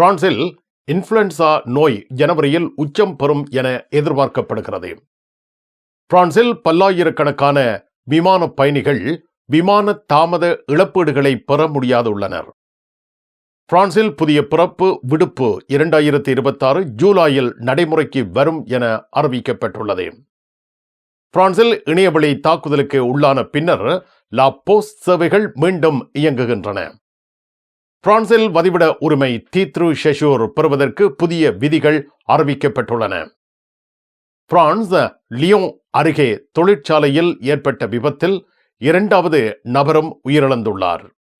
பிரான்சில் இன்ஃப்ளூயன்சா நோய் ஜனவரியில் உச்சம் பெறும் என எதிர்பார்க்கப்படுகிறது. பிரான்சில் பல்லாயிரக்கணக்கான விமான பயணிகள் விமான தாமத இழப்பீடுகளை பெற முடியாதுள்ளனர். பிரான்சில் புதிய பிறப்பு விடுப்பு இரண்டாயிரத்தி இருபத்தாறு ஜூலையில் நடைமுறைக்கு வரும் என அறிவிக்கப்பட்டுள்ளது. பிரான்சில் இணையவழி தாக்குதலுக்கு உள்ளான பின்னர் லா போஸ்ட் சேவைகள் மீண்டும் இயங்குகின்றன. பிரான்சில் வதிவிட உரிமை தீத்ரு ஷெஷூர் பெறுவதற்கு புதிய விதிகள் அறிவிக்கப்பட்டுள்ளன. பிரான்ஸ் லியோன் அருகே தொழிற்சாலையில் ஏற்பட்ட விபத்தில் இரண்டாவது நபரும் உயிரிழந்துள்ளார்.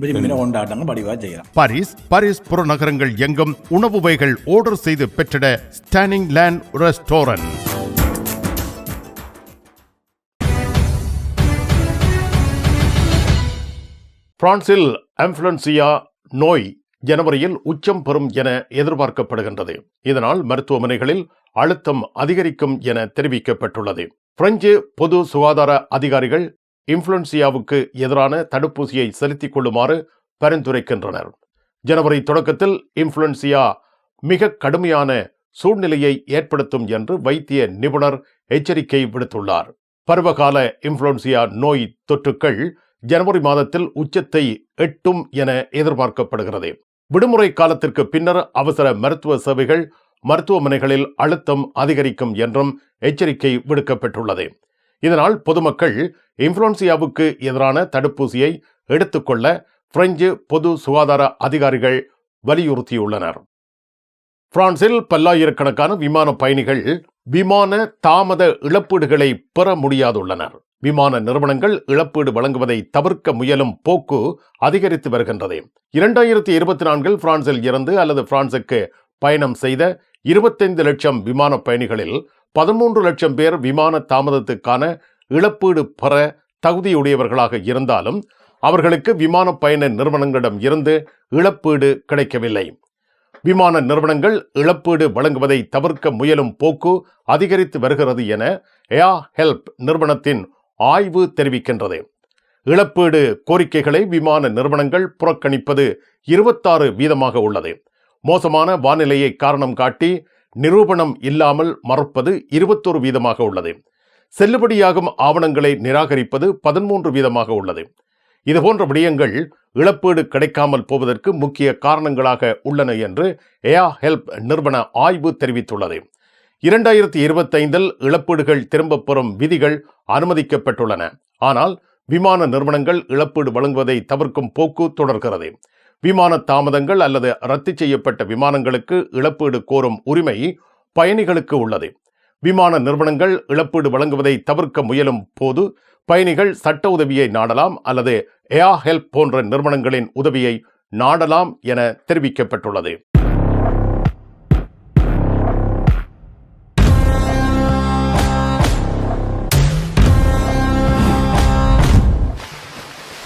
கொண்டாட்டங்கள் படிவா செய்யலாம். பாரிஸ் பாரிஸ் புறநகரங்கள் எங்கும் உணவு வகைகள் ஆர்டர் செய்து பெற்றிட ஸ்டானிங் லேண்ட் ரெஸ்டாரண்ட் பிரான்சில் ஆம்புலன்சியா நோய் ஜனவரியில் உச்சம் பெறும் என எதிர்பார்க்கப்படுகின்றது. இதனால் மருத்துவமனைகளில் அழுத்தம் அதிகரிக்கும் என தெரிவிக்கப்பட்டுள்ளது. பிரெஞ்சு பொது சுகாதார அதிகாரிகள் இன்ஃப்ளூன்சியாவுக்கு எதிரான தடுப்பூசியை செலுத்திக் கொள்ளுமாறு பரிந்துரைக்கின்றனர். ஜனவரி தொடக்கத்தில் இன்ஃப்ளூன்சியா மிக கடுமையான சூழ்நிலையை ஏற்படுத்தும் என்று வைத்திய நிபுணர் எச்சரிக்கை விடுத்துள்ளார். பருவகால இன்ஃப்ளூன்சியா நோய் தொற்றுக்கள் ஜனவரி மாதத்தில் உச்சத்தை எட்டும் என எதிர்பார்க்கப்படுகிறது. விடுமுறை காலத்திற்கு பின்னர் அவசர மருத்துவ சேவைகள் மருத்துவமனைகளில் அழுத்தம் அதிகரிக்கும் என்றும் எச்சரிக்கை விடுக்கப்பட்டுள்ளது. இதனால் பொதுமக்கள் இன்ஃப்ளூன்சியாவுக்கு எதிரான தடுப்பூசியை எடுத்துக்கொள்ள பிரெஞ்சு பொது சுகாதார அதிகாரிகள் வலியுறுத்தியுள்ளனர். பிரான்சில் பல்லாயிரக்கணக்கான விமான பயணிகள் விமான தாமத இழப்பீடுகளை பெற முடியாதுள்ளனர். விமான நிறுவனங்கள் இழப்பீடு வழங்குவதை தவிர்க்க முயலும் போக்கு அதிகரித்து வருகின்றது. இரண்டாயிரத்தி இருபத்தி நான்கில் பிரான்சில் இருந்து அல்லது பிரான்சுக்கு பயணம் செய்த இருபத்தைந்து லட்சம் விமான பயணிகளில் பதிமூன்று லட்சம் பேர் விமான தாமதத்துக்கான இழப்பீடு பெற தகுதியுடையவர்களாக இருந்தாலும் அவர்களுக்கு விமான பயண நிறுவனங்களிடம் இருந்து இழப்பீடு கிடைக்கவில்லை. விமான நிறுவனங்கள் இழப்பீடு வழங்குவதை தவிர்க்க முயலும் போக்கு அதிகரித்து வருகிறது என ஏயா ஹெல்ப் நிறுவனத்தின் ஆய்வு தெரிவிக்கின்றது. இழப்பீடு கோரிக்கைகளை விமான நிறுவனங்கள் புறக்கணிப்பது இருபத்தாறு வீதமாக உள்ளது. மோசமான வானிலையை காரணம் காட்டி நிரூபணம் இல்லாமல் மறுப்பது இருபத்தொரு வீதமாக உள்ளது. செல்லுபடியாகும் ஆவணங்களை நிராகரிப்பது பதிமூன்று வீதமாக உள்ளது. இதுபோன்ற விடயங்கள் இழப்பீடு கிடைக்காமல் போவதற்கு முக்கிய காரணங்களாக உள்ளன என்று ஏயா ஹெல்ப் நிறுவன ஆய்வு தெரிவித்துள்ளது. இரண்டாயிரத்தி இருபத்தைந்தில் இழப்பீடுகள் திரும்பப் பெறும் விதிகள் அனுமதிக்கப்பட்டுள்ளன. ஆனால் விமான நிறுவனங்கள் இழப்பீடு வழங்குவதை தவிர்க்கும் போக்கு தொடர்கிறது. விமான தாமதங்கள் அல்லது ரத்து செய்யப்பட்ட விமானங்களுக்கு இழப்பீடு கோரும் உரிமை பயணிகளுக்கு உள்ளது. விமான நிறுவனங்கள் இழப்பீடு வழங்குவதை தவிர்க்க முயலும் போது பயணிகள் சட்ட உதவியை நாடலாம் அல்லது ஏயா ஹெல்ப் போன்ற நிறுவனங்களின் உதவியை நாடலாம் என தெரிவிக்கப்பட்டுள்ளது.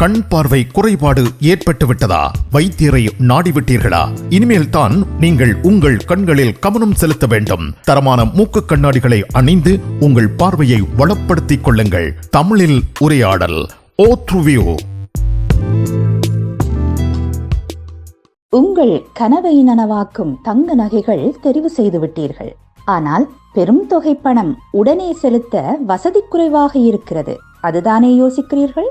கண் பார்வை குறைபாடு ஏற்பட்டு விட்டதா வைத்தியரை நாடிவிட்டீர்களா? இனிமேல் தான் நீங்கள் உங்கள் கண்களில் கவனம் செலுத்த வேண்டும். தரமான மூக்கு கண்ணாடிகளை அணிந்து உங்கள் பார்வையை வளப்படுத்திக் கொள்ளுங்கள். தமிழில் உரையாடல் ஓத்ருவியோ உங்கள் கனவை நனவாக்கும் தங்க நகைகள் தெரிவு செய்து விட்டீர்கள் ஆனால் பெரும் தொகை பணம் உடனே செலுத்த வசதி குறைவாக இருக்கிறது. அதுதானே யோசிக்கிறீர்கள்?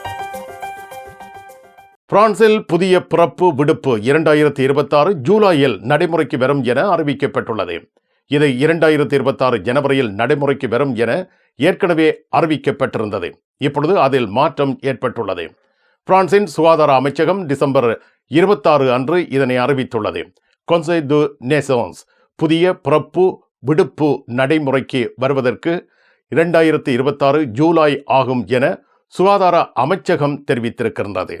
பிரான்சில் புதிய பிறப்பு விடுப்பு இரண்டாயிரத்தி இருபத்தாறு ஜூலையில் நடைமுறைக்கு வரும் என அறிவிக்கப்பட்டுள்ளது. இது இரண்டாயிரத்தி இருபத்தாறு ஜனவரியில் நடைமுறைக்கு வரும் என ஏற்கனவே அறிவிக்கப்பட்டிருந்தது. இப்பொழுது அதில் மாற்றம் ஏற்பட்டுள்ளது. பிரான்சின் சுகாதார அமைச்சகம் டிசம்பர் இருபத்தாறு அன்று இதனை அறிவித்துள்ளது. கொன்சை து நேசோன்ஸ் புதிய பிறப்பு விடுப்பு நடைமுறைக்கு வருவதற்கு இரண்டாயிரத்தி இருபத்தாறு ஜூலை ஆகும் என சுகாதார அமைச்சகம் தெரிவித்திருக்கின்றது.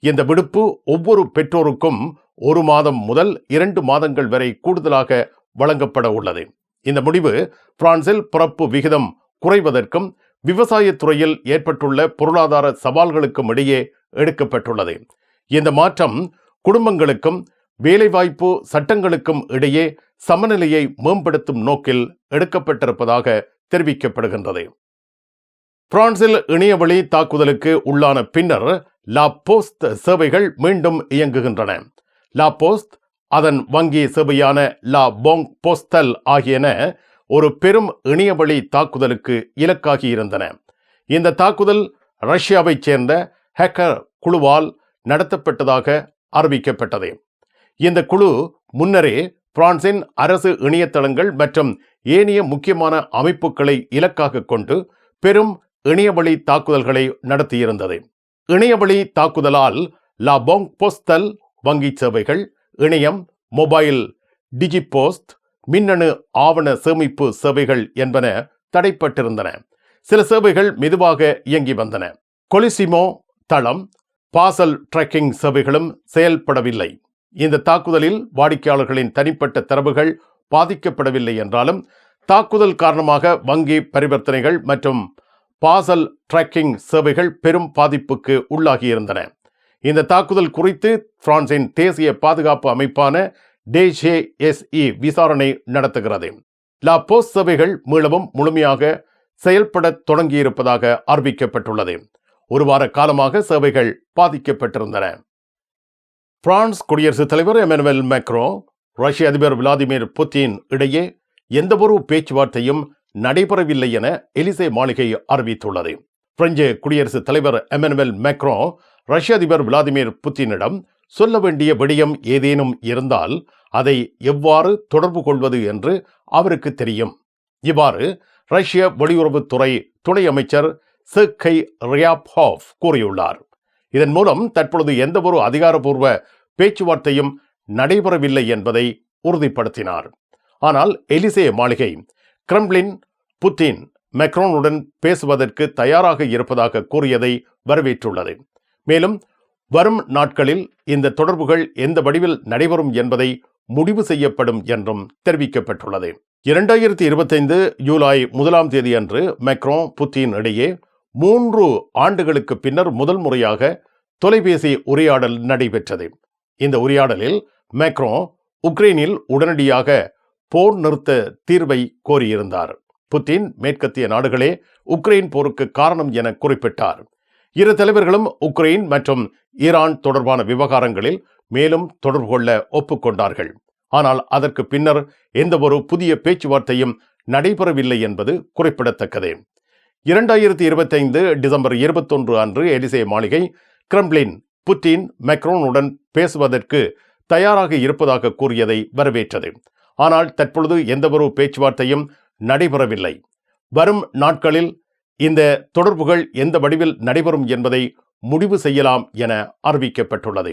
இந்த விடுப்பு ஒவ்வொரு பெற்றோருக்கும் ஒரு மாதம் முதல் இரண்டு மாதங்கள் வரை கூடுதலாக வழங்கப்பட உள்ளது. இந்த முடிவு பிரான்சில் பிறப்பு விகிதம் குறைவதற்கும் விவசாயத் துறையில் ஏற்பட்டுள்ள பொருளாதார சவால்களுக்கும் இடையே எடுக்கப்பட்டுள்ளது. இந்த மாற்றம் குடும்பங்களுக்கும் வேலைவாய்ப்பு சட்டங்களுக்கும் இடையே சமநிலையை மேம்படுத்தும் நோக்கில் எடுக்கப்பட்டிருப்பதாக தெரிவிக்கப்படுகின்றது. பிரான்சில் இணையவழி தாக்குதலுக்கு உள்ளான பின்னர் லா போஸ்ட் சேவைகள் மீண்டும் இயங்குகின்றன. லா போஸ்ட் அதன் வங்கி சேவையான லா போங் போஸ்டல் ஆகியன ஒரு பெரும் இணையவழி தாக்குதலுக்கு இலக்காகி இருந்தன. இந்த தாக்குதல் ரஷ்யாவைச் சேர்ந்த ஹேக்கர் குழுவால் நடத்தப்பட்டதாக அறிவிக்கப்பட்டது. இந்த குழு முன்னரே பிரான்சின் அரசு இணையதளங்கள் மற்றும் ஏனைய முக்கியமான அமைப்புகளை இலக்காக கொண்டு பெரும் இணையவழி தாக்குதல்களை நடத்தியிருந்தது. இணையவழி தாக்குதலால் லாபோங் போஸ்தல் போஸ்டல் வங்கி சேவைகள் இணையம் மொபைல் டிஜிபோஸ்ட் மின்னணு ஆவண சேமிப்பு சேவைகள் என்பன தடைப்பட்டிருந்தன. சில சேவைகள் மெதுவாக இயங்கி வந்தன. கொலிசிமோ தளம் பாசல் ட்ரெக்கிங் சேவைகளும் செயல்படவில்லை. இந்த தாக்குதலில் வாடிக்கையாளர்களின் தனிப்பட்ட தரவுகள் பாதிக்கப்படவில்லை என்றாலும் தாக்குதல் காரணமாக வங்கி பரிவர்த்தனைகள் மற்றும் பாசல் ட்ரக்கிங் சேவைகள் பெரும் பாதிப்புக்கு உள்ளாகியிருந்தன. இந்த தாக்குதல் குறித்து பிரான்சின் தேசிய பாதுகாப்பு அமைப்பான DGSE விசாரணை நடத்துகிறது. லா போஸ் சேவைகள் மீளவும் முழுமையாக செயல்படத் தொடங்கியிருப்பதாக அறிவிக்கப்பட்டுள்ளது. ஒரு வார காலமாக சேவைகள் பாதிக்கப்பட்டிருந்தன. பிரான்ஸ் குடியரசுத் தலைவர் எமனுவல் மேக்ரோ ரஷ்ய அதிபர் விளாடிமிர் புட்டின் இடையே எந்தவொரு பேச்சுவார்த்தையும் நடைபெறவில்லை என எலிசே மாளிகை அறிவித்துள்ளது. பிரெஞ்சு குடியரசுத் தலைவர் எமனுவல் மேக்ரோ ரஷ்ய அதிபர் விளாடிமிர் புட்டினிடம் சொல்ல வேண்டிய விடயம் ஏதேனும் இருந்தால் அதை எவ்வாறு தொடர்பு கொள்வது என்று அவருக்கு தெரியும். இவ்வாறு ரஷ்ய வெளியுறவுத்துறை துணை அமைச்சர் செர்கை ரியாப்ஹாஃப் கூறியுள்ளார். இதன் மூலம் தற்பொழுது எந்தவொரு அதிகாரப்பூர்வ பேச்சுவார்த்தையும் நடைபெறவில்லை என்பதை உறுதிப்படுத்தினார். ஆனால் எலிசே மாளிகை கிரெம்ளின் புட்டின் மெக்ரோனுடன் பேசுவதற்கு தயாராக இருப்பதாக கூறியதை வரவேற்றுள்ளது. மேலும் வரும் நாட்களில் இந்த தொடர்புகள் எந்த வடிவில் நடைபெறும் என்பதை முடிவு செய்யப்படும் என்றும் தெரிவிக்கப்பட்டுள்ளது. இரண்டாயிரத்தி இருபத்தைந்து ஜூலை முதலாம் தேதி அன்று மெக்ரோ புட்டின் இடையே மூன்று ஆண்டுகளுக்கு பின்னர் முதல் முறையாக தொலைபேசி உரையாடல் நடைபெற்றது. இந்த உரையாடலில் மேக்ரோ உக்ரைனில் உடனடியாக போர் நிறுத்த தீர்வை கோரியிருந்தார். புட்டின் மேற்கத்திய நாடுகளே உக்ரைன் போருக்கு காரணம் என குறிப்பிட்டார். இரு தலைவர்களும் உக்ரைன் மற்றும் ஈரான் தொடர்பான விவகாரங்களில் மேலும் தொடர்பு கொள்ள ஒப்புக்கொண்டார்கள். ஆனால் அதற்கு பின்னர் எந்த ஒரு புதிய பேச்சுவார்த்தையும் நடைபெறவில்லை என்பது குறிப்பிடத்தக்கது. இரண்டாயிரத்தி இருபத்தைந்து டிசம்பர் இருபத்தொன்று அன்று எலிசே மாளிகை கிரெம்ளின் புட்டின் மெக்ரோனுடன் பேசுவதற்கு தயாராக இருப்பதாக கூறியதை வரவேற்றது. ஆனால் தற்பொழுது எந்தவொரு பேச்சுவார்த்தையும் நடைபெறவில்லை. வரும் நாட்களில் இந்த தொடர்புகள் எந்த வடிவில் நடைபெறும் என்பதை முடிவு செய்யலாம் என அறிவிக்கப்பட்டுள்ளது.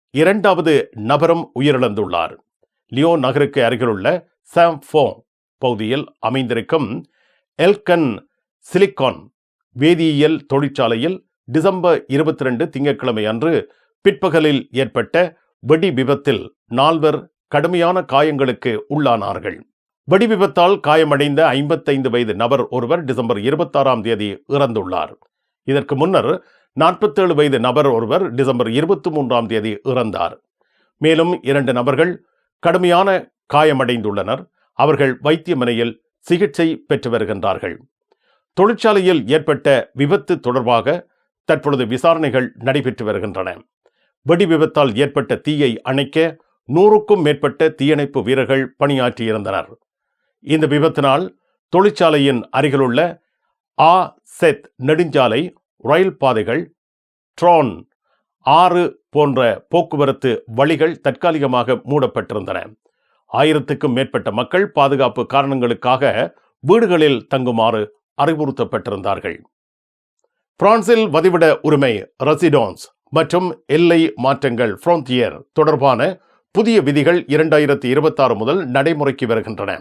இரண்டாவது நபரும் உயிரிழந்துள்ளார். லியோ நகருக்கு அருகிலுள்ள சாம்ஃபோ பகுதியில் அமைந்திருக்கும் எல்கன் சிலிக்கான் வேதியியல் தொழிற்சாலையில் டிசம்பர் இருபத்தி ரெண்டு திங்கட்கிழமை அன்று பிற்பகலில் ஏற்பட்ட வெடி விபத்தில் நால்வர் கடுமையான காயங்களுக்கு உள்ளானார்கள். வெடி விபத்தால் காயமடைந்த ஐம்பத்தைந்து வயது நபர் ஒருவர் டிசம்பர் இருபத்தாறாம் தேதி இறந்துள்ளார். இதற்கு முன்னர் நாற்பத்தேழு வயது நபர் ஒருவர் டிசம்பர் இருபத்தி மூன்றாம் தேதி இறந்தார். மேலும் இரண்டு நபர்கள் கடுமையான காயமடைந்துள்ளனர். அவர்கள் வைத்தியமனையில் சிகிச்சை பெற்று வருகின்றார்கள். தொழிற்சாலையில் ஏற்பட்ட விபத்து தொடர்பாக தற்பொழுது விசாரணைகள் நடைபெற்று வருகின்றன. வெடி விபத்தால் ஏற்பட்ட தீயை அணைக்க நூறுக்கும் மேற்பட்ட தீயணைப்பு வீரர்கள் பணியாற்றியிருந்தனர். இந்த விபத்தினால் தொழிற்சாலையின் அருகிலுள்ள ஆ செத் நெடுஞ்சாலை ரயில் பாதைகள் ட்ரோன் ஆறு போன்ற போக்குவரத்து வழிகள் தற்காலிகமாக மூடப்பட்டிருந்தன. ஆயிரத்துக்கும் மேற்பட்ட மக்கள் பாதுகாப்பு காரணங்களுக்காக வீடுகளில் தங்குமாறு அறிவுறுத்தப்பட்டிருந்தார்கள். பிரான்சில் வதிவிட உரிமை ரெசிடோன்ஸ் மற்றும் எல்லை மாற்றங்கள் ஃப்ரோந்தியர் தொடர்பான புதிய விதிகள் இரண்டாயிரத்தி இருபத்தாறு முதல் நடைமுறைக்கு வருகின்றன.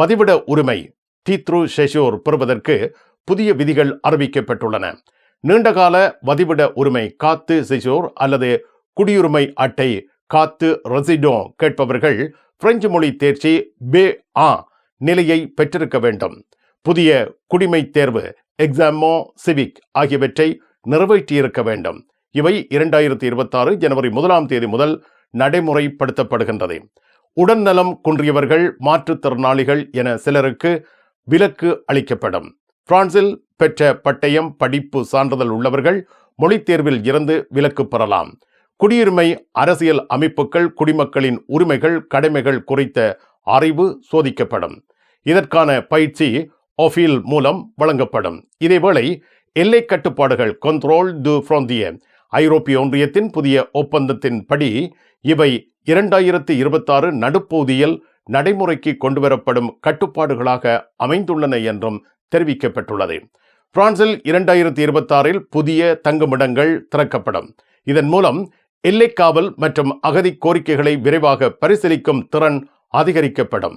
வதிவிட உரிமை தீத்ரு ஷெஷோர் பெறுவதற்கு புதிய விதிகள் அறிவிக்கப்பட்டுள்ளன. நீண்டகால வதிவிட உரிமை காத்து சிசோர் அல்லது குடியுரிமை அட்டை காத்து ரெசிடோ கேட்பவர்கள் பிரெஞ்சு மொழி தேர்ச்சி பே ஆ நிலையை பெற்றிருக்க வேண்டும். புதிய குடிமை தேர்வு எக்ஸாமோ சிவிக் ஆகியவற்றை நிறைவேற்றியிருக்க வேண்டும். இவை இரண்டாயிரத்தி இருபத்தாறு ஜனவரி முதலாம் தேதி முதல் நடைமுறைப்படுத்தப்படுகின்றது. உடல்நலம் குன்றியவர்கள் மாற்றுத்திறனாளிகள் என சிலருக்கு விலக்கு அளிக்கப்படும். பிரான்சில் பெற்ற பட்டயம் படிப்பு சான்றிதழ் உள்ளவர்கள் மொழித் தேர்வில் இருந்து விலக்கு பெறலாம். குடியுரிமை அரசியல் அமைப்புகள் குடிமக்களின் உரிமைகள் கடமைகள் குறித்த அறிவு சோதிக்கப்படும். இதற்கான பயிற்சி ஒஃபீல் மூலம் வழங்கப்படும். இதேவேளை எல்லை கட்டுப்பாடுகள் கண்ட்ரோல் டு ஃப்ரோந்திய ஐரோப்பிய ஒன்றியத்தின் புதிய ஒப்பந்தத்தின்படி இவை இரண்டாயிரத்தி இருபத்தாறு நடுப்பகுதியில் நடைமுறைக்கு கொண்டுவரப்படும் கட்டுப்பாடுகளாக அமைந்துள்ளன என்றும் தெரிவிக்கப்பட்டுள்ளது. பிரான்சில் இரண்டாயிரத்தி இருபத்தாறில் புதிய தங்குமிடங்கள் திறக்கப்படும். இதன் மூலம் எல்லைக்காவல் மற்றும் அகதி கோரிக்கைகளை விரைவாக பரிசீலிக்கும் திறன் அதிகரிக்கப்படும்.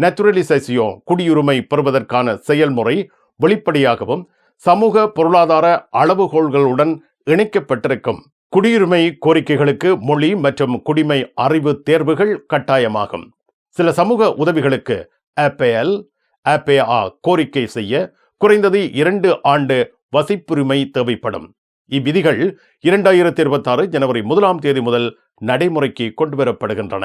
நேச்சுரலிசேசியோ குடியுரிமை பெறுவதற்கான செயல்முறை வெளிப்படையாகவும் சமூக பொருளாதார அளவுகோல்களுடன் இணைக்கப்பட்டிருக்கும். குடியுரிமை கோரிக்கைகளுக்கு மொழி மற்றும் குடிமை அறிவு தேர்வுகள் கட்டாயமாகும். சில சமூக உதவிகளுக்கு அப்பேஎல் அப்பேஆ கோரிக்கை செய்ய குறைந்தது இரண்டு ஆண்டு வசிப்புரிமை தேவைப்படும். இவ்விதிகள் இரண்டாயிரத்தி இருபத்தாறு ஜனவரி முதலாம் தேதி முதல் நடைமுறைக்கு கொண்டுவரப்படுகின்றன.